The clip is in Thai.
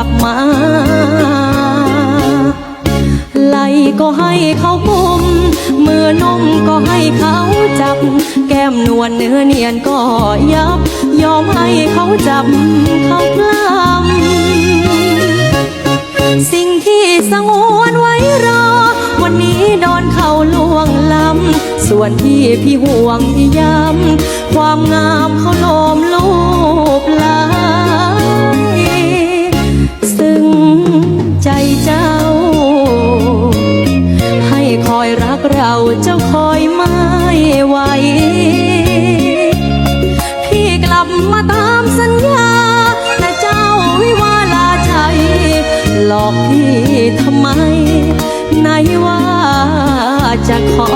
ลับมา ไหลก็ให้เขาบุมมือนมก็ให้เขาจับ แก้มนวลเนื้อเนียนก็ยับ ยอมให้เขาจับ เขากล้ำสิ่งที่สงวนไว้รอ วันนี้โดนเขาล่วงล้ำส่วนที่พี่ห่วงพี่ย้ำความงามเขาโลมล กเราเจ้าคอยไม่ไหว พี่กลับมาตามสัญญาแต่เจ้าวิวาลาใจ หลอกพี่ทำไม ไหนว่าจะขอ